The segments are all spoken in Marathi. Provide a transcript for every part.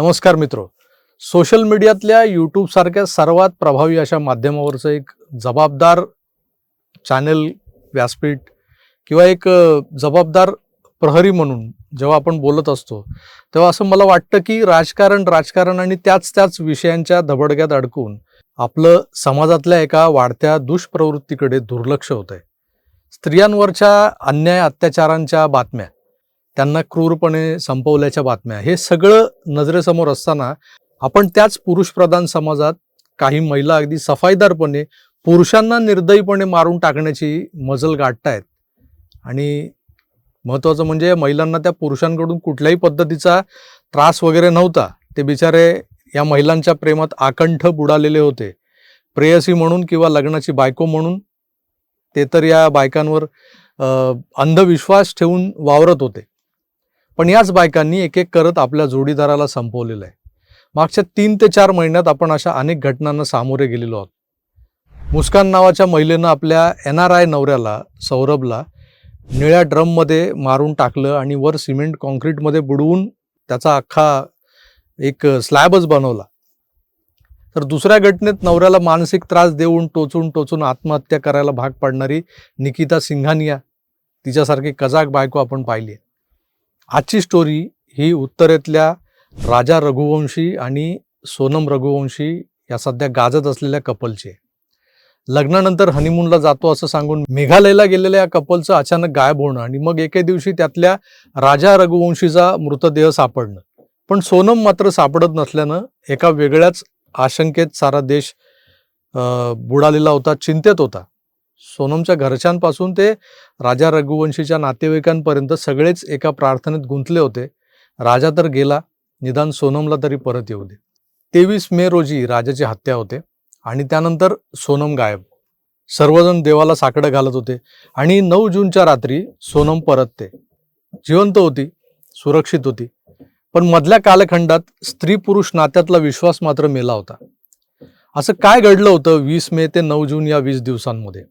नमस्कार मित्र. सोशल मीडियातल्या यूट्यूबसारख्या सर्वात प्रभावी अशा माध्यमावरचं एक जबाबदार चॅनल व्यासपीठ किंवा एक जबाबदार प्रहरी म्हणून जेव्हा आपण बोलत असतो तेव्हा असं मला वाटतं की राजकारण राजकारण आणि त्याच त्याच विषयांच्या धबडक्यात अडकून आपलं समाजातल्या एका वाढत्या दुष्प्रवृत्तीकडे दुर्लक्ष होत आहे स्त्रियांवरच्या अन्याय अत्याचारांच्या बातम्या त्यांना क्रूरपणे संपवल्याच्या बातम्या. हे सगळं नजरेसमोर असताना आपण त्याच पुरुषप्रधान समाजात काही महिला अगदी सफाईदारपणे पुरुषांना निर्दयीपणे मारून टाकण्याची मजल गाठतायत. आणि महत्त्वाचं म्हणजे या महिलांना त्या पुरुषांकडून कुठल्याही पद्धतीचा त्रास वगैरे नव्हता. ते बिचारे या महिलांच्या प्रेमात आकंठ बुडालेले होते. प्रेयसी म्हणून किंवा लग्नाची बायको म्हणून ते तर या बायकांवर अंधविश्वास ठेवून वावरत होते. पण याच बायकांनी एक एक करत आपल्या जोडीदाराला संपवलेलं आहे. मागच्या तीन ते चार महिन्यात आपण अशा अनेक घटनांना सामोरे गेलेलो आहोत. मुस्कान नावाच्या महिलेनं आपल्या एन आर आय नवऱ्याला सौरभला निळ्या ड्रममध्ये मारून टाकलं आणि वर सिमेंट कॉन्क्रीटमध्ये बुडवून त्याचा अख्खा एक स्लॅबच बनवला. तर दुसऱ्या घटनेत नवऱ्याला मानसिक त्रास देऊन टोचून टोचून आत्महत्या करायला भाग पाडणारी निकिता सिंघानिया तिच्यासारखी कजाक बायको आपण पाहिली आहे. आजची स्टोरी ही उत्तरेतल्या राजा रघुवंशी आणि सोनम रघुवंशी या सध्या गाजत असलेल्या कपलची. आहे लग्नानंतर हनीमूनला जातो असं सांगून मेघालयला गेलेल्या या कपलचं अचानक गायब होणं आणि मग एके दिवशी त्यातल्या राजा रघुवंशीचा मृतदेह सापडणं. पण सोनम मात्र सापडत नसल्यानं एका वेगळ्याच आशंकेत सारा देश बुडालेला होता चिंतेत होता. सोनमच्या घरच्यांपासून ते राजा रघुवंशीच्या नातेवाईकांपर्यंत सगळेच एका प्रार्थनेत गुंतले होते. राजा तर गेला निदान सोनमला तरी परत येऊ दे. तेवीस मे रोजी राजाची हत्या होते आणि त्यानंतर सोनम गायब. सर्वजण देवाला साकडं घालत होते आणि नऊ जूनच्या रात्री सोनम परतते. जिवंत होती सुरक्षित होती. पण मधल्या कालखंडात स्त्री पुरुष नात्यातला विश्वास मात्र मेला होता. असं काय घडलं होतं वीस मे ते नऊ जून या वीस दिवसांमध्ये?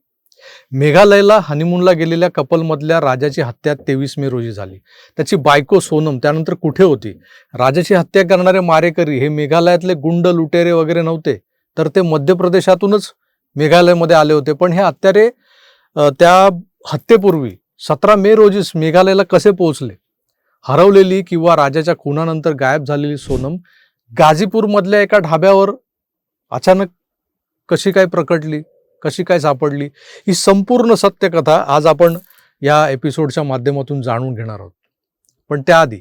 मेघालयला हनीमूनला गेलेल्या कपलमधल्या राजाची हत्या तेवीस मे रोजी झाली. त्याची बायको सोनम त्यानंतर कुठे होती? राजाची हत्या करणारे मारेकरी हे मेघालयातले गुंड लुटेरे वगैरे नव्हते तर ते मध्य प्रदेशातूनच मेघालयमध्ये आले होते. पण हे हत्यारे त्या हत्येपूर्वी सतरा मे रोजीच मेघालयला कसे पोहोचले? हरवलेली किंवा राजाच्या खुनानंतर गायब झालेली सोनम गाझीपूरमधल्या एका ढाब्यावर अचानक कशी काय प्रकटली? कशी काय सापडली ही संपूर्ण सत्यकथा आज आपण या एपिसोडच्या माध्यमातून जाणून घेणार आहोत. पण त्याआधी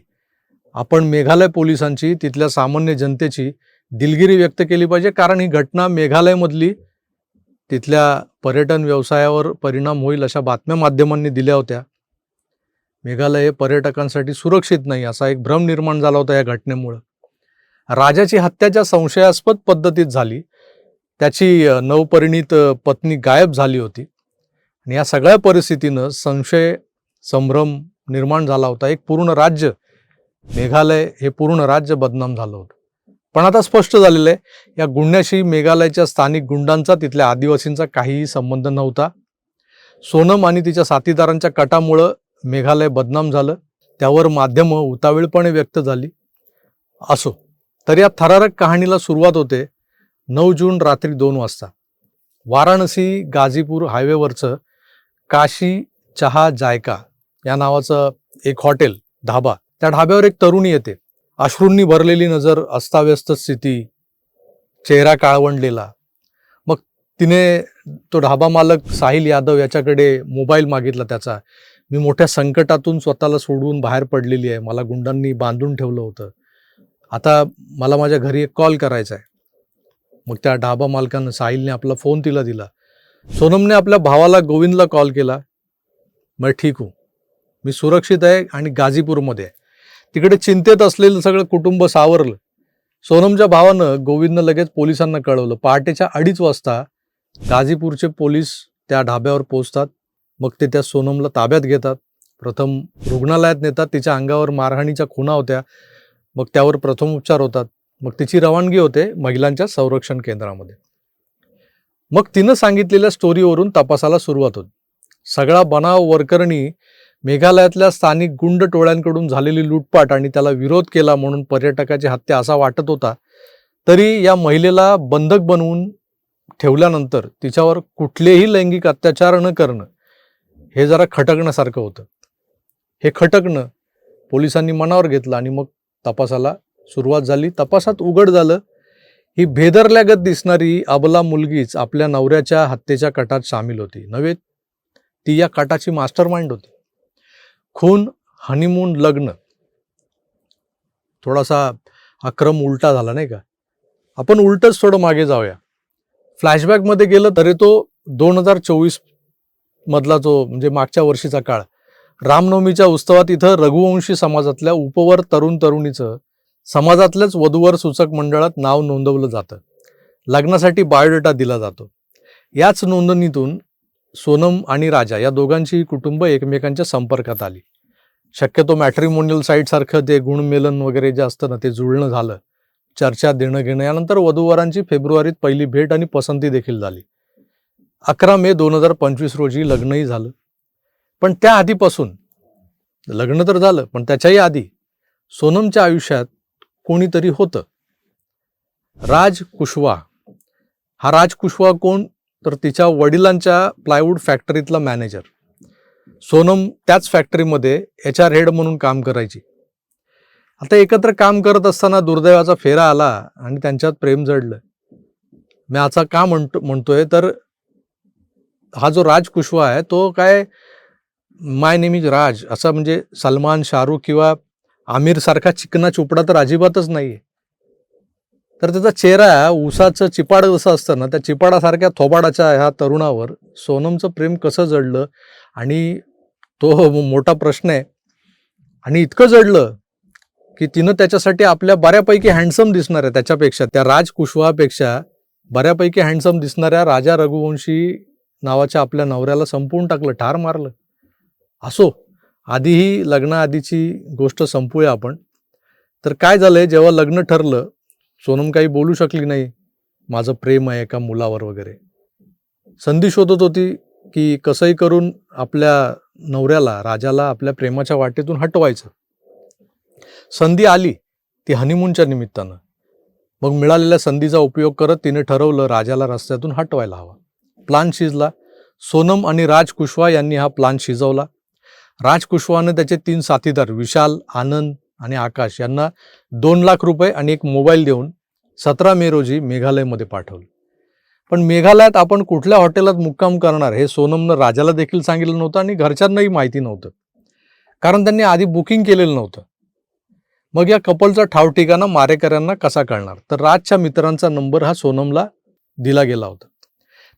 आपण मेघालय पोलिसांची तिथल्या सामान्य जनतेची दिलगिरी व्यक्त केली पाहिजे कारण ही घटना मेघालयमधली तिथल्या पर्यटन व्यवसायावर परिणाम होईल अशा बातम्या माध्यमांनी दिल्या होत्या. मेघालय हे पर्यटकांसाठी सुरक्षित नाही असा एक भ्रम निर्माण झाला होता या घटनेमुळं. राजाची हत्या ज्या संशयास्पद पद्धतीत झाली त्याची नवपरिणीत पत्नी गायब झाली होती. आणि या सगळ्या परिस्थितीनं संशय संभ्रम निर्माण झाला होता. एक पूर्ण राज्य मेघालय हे पूर्ण राज्य बदनाम झालं होतं. पण आता स्पष्ट झालेलं आहे या गुन्ह्याशी मेघालयच्या स्थानिक गुंडांचा तिथल्या आदिवासींचा काहीही संबंध नव्हता. सोनम आणि तिच्या साथीदारांच्या कटामुळं मेघालय बदनाम झालं. त्यावर माध्यमं उतावीळपणे व्यक्त झाली. असो. तर या थरारक कहाणीला सुरुवात होते. नऊ जून रात्री दोन वाजता. वाराणसी गाझीपूर हायवेवरचं काशी चहा जायका या नावाचं एक हॉटेल ढाबा. त्या ढाब्यावर एक तरुणी येते. अश्रूंनी भरलेली नजर अस्ताव्यस्त स्थिती चेहरा काळवंडलेला. मग तिने तो ढाबा मालक साहिल यादव याच्याकडे मोबाईल मागितला त्याचा. मी मोठ्या संकटातून स्वतःला सोडवून बाहेर पडलेली आहे. मला गुंडांनी बांधून ठेवलं होतं. आता मला माझ्या घरी एक कॉल करायचा आहे. मग त्या ढाबा मालकानं साहिलने आपला फोन तिला दिला. सोनमने आपल्या भावाला गोविंदला कॉल केला. मग ठीक हो. मी सुरक्षित आहे आणि गाझीपूरमध्ये आहे. तिकडे चिंतेत असलेलं सगळं कुटुंब सावरलं. सोनमच्या भावानं गोविंदनं लगेच पोलिसांना कळवलं. पहाटेच्या अडीच वाजता गाझीपूरचे पोलीस त्या ढाब्यावर पोहोचतात. मग ते त्या सोनमला ताब्यात घेतात. प्रथम रुग्णालयात नेतात. तिच्या अंगावर मारहाणीच्या खुणा होत्या. मग त्यावर प्रथम उपचार होतात. मग तिची रवानगी होते महिलांच्या संरक्षण केंद्रामध्ये. मग तिनं सांगितलेल्या स्टोरीवरून तपासाला सुरुवात होती. सगळा बनाव वरकरणी मेघालयातल्या स्थानिक गुंड टोळ्यांकडून झालेली लूटपाट आणि त्याला विरोध केला म्हणून पर्यटकाची हत्या असा वाटत होता तरी या महिलेला बंधक बनवून ठेवल्यानंतर तिच्यावर कुठलेही लैंगिक अत्याचार न करणं हे जरा खटकण्यासारखं होतं. हे खटकणं पोलिसांनी मनावर घेतलं आणि मग तपासाला सुरुवात झाली. तपासात उघड झालं. ही भेदरल्यागत दिसणारी अबला मुलगीच आपल्या नवऱ्याच्या हत्येच्या कटात सामील होती. नव्हे ती या कटाची मास्टर माइंड होती. खून हनीमून लग्न. थोडासा अक्रम उलटा झाला नाही का? आपण उलटच थोडं मागे जाऊया. फ्लॅशबॅकमध्ये गेलं तरी तो दोन हजार चोवीस मधला जो म्हणजे मागच्या वर्षीचा काळ रामनवमीच्या उत्सवात इथं रघुवंशी समाजातल्या उपवर तरुण तरुणीचं समाजातल्याच वधूवर सूचक मंडळात नाव नोंदवलं जातं. लग्नासाठी बायोडेटा दिला जातो. याच नोंदणीतून सोनम आणि राजा या दोघांची कुटुंब एकमेकांच्या संपर्कात आली. शक्यतो मॅट्रिमोनियल साईटसारखं ते गुणमेलन वगैरे जे असतं ना ते जुळणं झालं. चर्चा देणं घेणं यानंतर वधूवरांची फेब्रुवारीत पहिली भेट आणि पसंती देखील झाली. अकरा मे दोन हजार पंचवीस रोजी लग्नही झालं. पण त्या आधीपासून लग्न तर झालं पण त्याच्याही आधी सोनमच्या आयुष्यात कोणीतरी होतं. राज कुशवा हा राज कुशवा कोण? तर तिच्या वडिलांच्या प्लायवूड फॅक्टरीतला मॅनेजर. सोनम त्याच फॅक्टरीमध्ये एच आर हेड म्हणून काम करायची. आता एकत्र काम करत असताना दुर्दैवाचा फेरा आला आणि त्यांच्यात प्रेम जडलं. मी आता का म्हणतो म्हणतोय? तर हा जो राज कुशवा आहे तो काय माय नेम इज राज असा म्हणजे सलमान शाहरुख किंवा आमिर सारखा चिकना चोपडा तर अजिबातच नाहीये. तर त्याचा चेहरा उसाचं चिपाड जसं असतं ना त्या चिपाडासारख्या थोबाडाच्या ह्या तरुणावर सोनमचं प्रेम कसं जडलं आणि तो मोठा प्रश्न आहे. आणि इतकं जडलं की तिनं त्याच्यासाठी आपल्या बऱ्यापैकी हँडसम दिसणाऱ्या त्याच्यापेक्षा त्या राज कुशवापेक्षा बऱ्यापैकी हँडसम दिसणाऱ्या राजा रघुवंशी नावाच्या आपल्या नवऱ्याला संपवून टाकलं ठार मारलं. असो. आधीही लग्नाआधीची गोष्ट संपूया आपण. तर काय झालंय जेव्हा लग्न ठरलं सोनम काही बोलू शकली नाही. माझं प्रेम आहे एका मुलावर वगैरे. संधी शोधत होती की कसंही करून आपल्या नवऱ्याला राजाला आपल्या प्रेमाच्या वाटेतून हटवायचं. संधी आली ती हनीमूनच्या निमित्तानं. मग मिळालेल्या संधीचा उपयोग करत तिने ठरवलं राजाला रस्त्यातून हटवायला हवा. प्लान शिजला. सोनम आणि राज कुशवा यांनी हा प्लान शिजवला. राज कुशवाने त्याचे तीन साथीदार विशाल आनंद आणि आकाश यांना दोन लाख रुपये आणि एक मोबाईल देऊन सतरा मे रोजी मेघालयमध्ये पाठवलं. पण मेघालयात आपण कुठल्या हॉटेलात मुक्काम करणार हे सोनमनं राजाला देखील सांगितलं नव्हतं आणि घरच्यांनाही माहिती नव्हतं. कारण त्यांनी आधी बुकिंग केलेलं नव्हतं. मग या कपलचा ठाव ठिकाणा मारेकऱ्यांना कसा कळणार? तर राजच्या मित्रांचा नंबर हा सोनमला दिला गेला होता.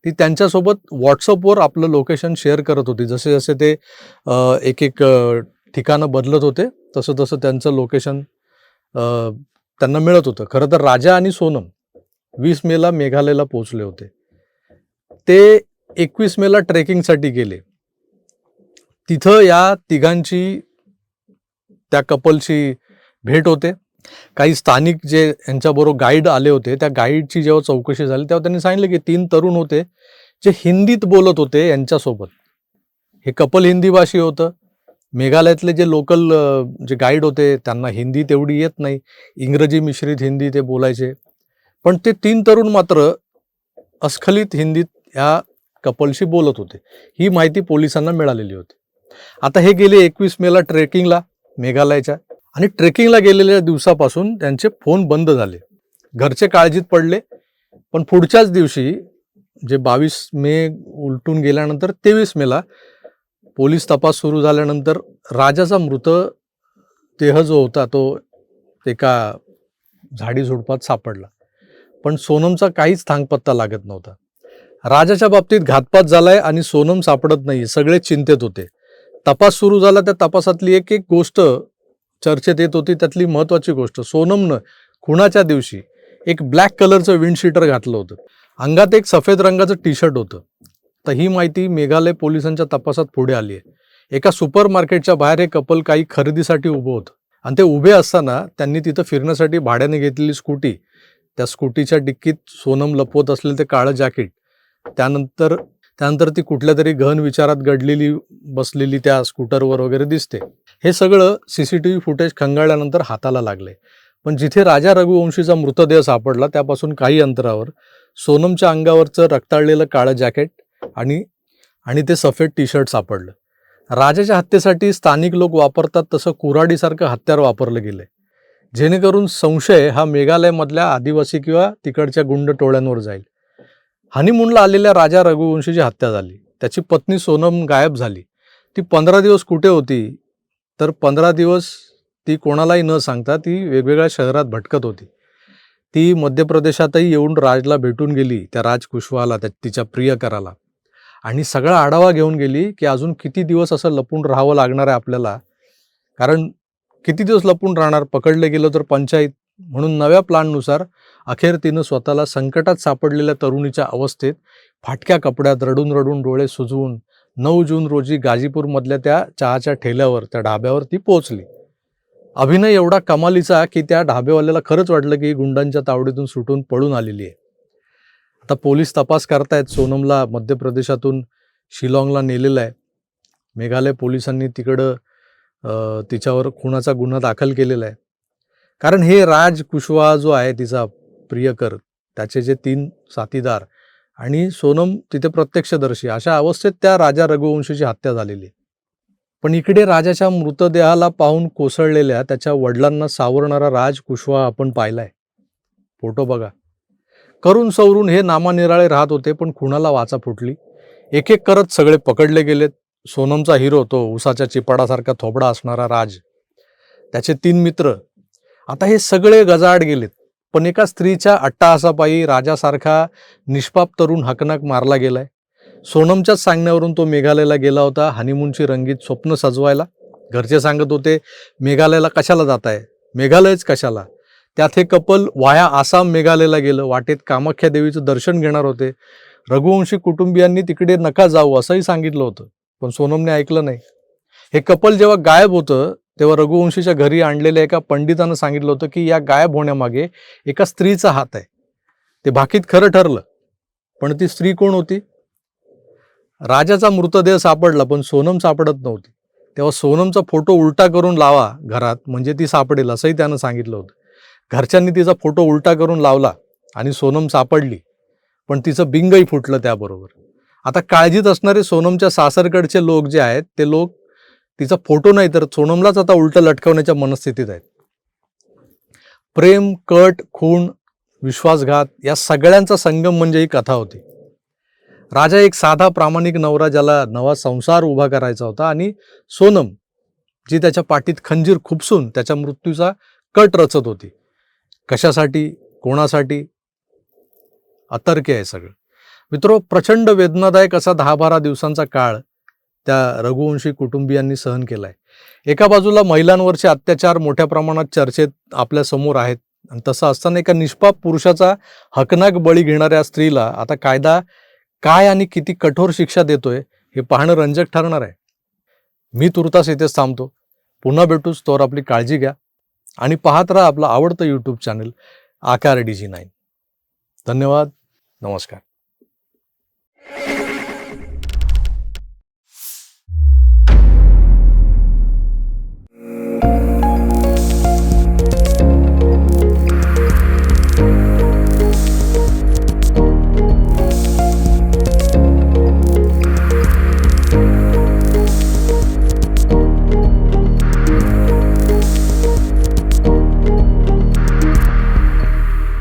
ती त्यांच्यासोबत व्हॉट्सअपवर आपलं लोकेशन शेअर करत होती. जसे जसे ते एक एक ठिकाणं बदलत होते तसं तसं त्यांचं लोकेशन त्यांना मिळत होतं. खरं तर राजा आणि सोनम वीस मेला मेघालयला पोहोचले होते. ते एकवीस मेला ट्रेकिंगसाठी गेले. तिथं या तिघांची त्या कपलची भेट होते. काही स्थानिक जे यांच्याबरोबर गाईड आले होते त्या गाईडची जेव्हा चौकशी झाली तेव्हा त्यांनी सांगितलं की तीन तरुण होते जे हिंदीत बोलत होते यांच्यासोबत. हे कपल हिंदी भाषी होतं. मेघालयातले जे लोकल जे गाईड होते त्यांना हिंदी तेवढी येत नाही. इंग्रजी मिश्रित हिंदी ते बोलायचे. पण ते तीन तरुण मात्र अस्खलित हिंदीत ह्या कपलशी बोलत होते. ही माहिती पोलिसांना मिळालेली होती. आता हे गेले एकवीस मेला ट्रेकिंगला मेघालयाच्या. आणि ट्रेकिंगला गेलेल्या दिवसापासून त्यांचे फोन बंद झाले. घरचे काळजीत पडले पण पुढच्याच दिवशी जे बावीस मे उलटून गेल्यानंतर तेवीस मेला पोलीस तपास सुरू झाल्यानंतर राजाचा मृत देह जो होता तो एका झाडी झुडपात सापडला. पण सोनमचा काहीच थांगपत्ता लागत नव्हता. राजाच्या बाबतीत घातपात झालाय आणि सोनम सापडत नाही सगळे चिंतेत होते. तपास सुरू झाला त्या तपासातली एक एक गोष्ट चर्चेत येत होती त्यातली महत्त्वाची गोष्ट सोनमनं खुणाच्या दिवशी एक ब्लॅक कलरचं विंडशीटर घातलं होतं. अंगात एक सफेद रंगाचं टी शर्ट होतं. तर ही माहिती मेघालय पोलिसांच्या तपासात पुढे आली आहे. एका सुपर मार्केटच्या बाहेर हे कपल काही खरेदीसाठी उभं होतं. आणि ते उभे असताना त्यांनी तिथं फिरण्यासाठी भाड्याने घेतलेली स्कूटी त्या स्कूटीच्या डिक्कीत सोनम लपवत असलेलं ते काळं जॅकेट त्यानंतर त्यानंतर ती कुठल्या तरी गहन विचारात गडलेली बसलेली त्या स्कूटरवर वगैरे दिसते. हे सगळं C C T V footage खंगाळल्यानंतर हाताला लागले. पण जिथे राजा रघुवंशीचा मृतदेह सापडला त्यापासून काही अंतरावर सोनमच्या अंगावरचं रक्ताळलेलं काळं जॅकेट आणि आणि ते सफेद टी शर्ट सापडलं. राजाच्या हत्येसाठी स्थानिक लोक वापरतात तसं कुऱ्हाडीसारखं हत्यार वापरलं गेलं जेणेकरून संशय हा मेघालयमधल्या आदिवासी किंवा तिकडच्या गुंड टोळ्यांवर जाईल. हनीमूनला आलेल्या राजा रघुवंशीची हत्या झाली. त्याची पत्नी सोनम गायब झाली. ती पंधरा दिवस कुठे होती? तर पंधरा दिवस ती कोणालाही न सांगता ती वेगवेगळ्या शहरात भटकत होती. ती मध्य प्रदेशातही येऊन राजला भेटून गेली त्या राज कुशवाला त्या तिच्या प्रियकराला आणि सगळा आढावा घेऊन गेली की अजून किती दिवस असं लपून राहावं लागणार आहे आपल्याला? कारण किती दिवस लपून राहणार? पकडले गेलं तर पंचायत म्हणून नव्या प्लाननुसार अखेर तिनं स्वतःला संकटात सापडलेल्या तरुणीच्या अवस्थेत फाटक्या कपड्यात रडून रडून डोळे सुजवून नऊ जून रोजी गाजीपूरमधल्या त्या चहाच्या ठेल्यावर त्या ढाब्यावर ती पोहोचली. अभिनय एवढा कमालीचा की त्या ढाबेवाल्याला खरंच वाटलं की गुंडांच्या तावडीतून सुटून पळून आलेली आहे. आता पोलीस तपास करतायत सोनमला मध्य प्रदेशातून शिलाँगला नेलेलं आहे. मेघालय पोलिसांनी तिकडं तिच्यावर खुनाचा गुन्हा दाखल केलेला आहे. कारण हे राज कुशवाहा जो आहे तिचा प्रियकर त्याचे जे तीन साथीदार आणि सोनम तिथे प्रत्यक्षदर्शी अशा अवस्थेत त्या राजा रघुवंशीची हत्या झालेली आहे. पण इकडे राजाच्या मृतदेहाला पाहून कोसळलेल्या त्याच्या वडिलांना सावरणारा राज कुशवा आपण पाहिलाय. फोटो बघा. करून सवरून हे नामानिराळे राहत होते पण खुणाला वाचा फुटली. एक एक करत सगळे पकडले गेलेत. सोनमचा हिरो तो उसाच्या चिपाडासारखा थोबडा असणारा राज. त्याचे तीन मित्र आता हे सगळे गजाआड गेलेत. पण एका स्त्रीच्या अट्टाहासापायी राजासारखा निष्पाप तरुण हकनाक मारला गेलाय. सोनमच्याच सांगण्यावरून तो मेघालयला गेला होता हनीमूनची रंगीत स्वप्न सजवायला. घरचे सांगत होते मेघालयला कशाला जात आहे मेघालयच कशाला? त्यात हे कपल वाया आसाम मेघालयला गेलं. वाटेत कामाख्या देवीचं दर्शन घेणार होते. रघुवंशी कुटुंबियांनी तिकडे नका जाऊ असंही सांगितलं होतं. पण सोनमने ऐकलं नाही. हे कपल जेव्हा गायब होतं तेव्हा रघुवंशीच्या घरी आणलेल्या एका पंडितानं सांगितलं होतं की या गायब होण्यामागे एका स्त्रीचा हात आहे. ते भाकीत खरं ठरलं पण ती स्त्री कोण होती? राजाचा मृतदेह सापडला पण सोनम सापडत नव्हती. तेव्हा सोनमचा फोटो उलटा करून लावा घरात म्हणजे ती सापडेल असंही त्यानं सांगितलं होतं. घरच्यांनी तिचा फोटो उलटा करून लावला आणि सोनम सापडली पण तिचं बिंगही फुटलं त्याबरोबर. आता काळजीत असणारे सोनमच्या सासरकडचे लोक जे आहेत ते लोक तिचा फोटो नाही तर सोनमलाच आता उलटं लटकवण्याच्या मनस्थितीत आहेत. प्रेम कट खून विश्वासघात या सगळ्यांचा संगम म्हणजे ही कथा होती. राजा एक साधा प्रामाणिक नवरा ज्याला नवा संसार उभा करायचा होता आणि सोनम जी त्याच्या पाठीत खंजीर खुपसून त्याच्या मृत्यूचा कट रचत होती. कशासाठी? कोणासाठी? अतर्क्य आहे सगळं. मित्रो प्रचंड वेदनादायक असा दहा बारा दिवसांचा काळ त्या रघुवंशी कुटुंबियांनी सहन केलाय. एका बाजूला महिलांवरचे अत्याचार मोठ्या प्रमाणात चर्चेत आपल्यासमोर आहेत. आणि तसं असताना एका निष्पाप पुरुषाचा हकनाक बळी घेणाऱ्या स्त्रीला आता कायदा काय आणि किती कठोर शिक्षा देतोय हे पाहणं रंजक ठरणार आहे. मी तुर्तास इथेच थांबतो. पुन्हा भेटूच तोवर आपली काळजी घ्या. आणि पाहत राहा आपलं आवडतं YouTube channel Aakar D G nine धन्यवाद. नमस्कार.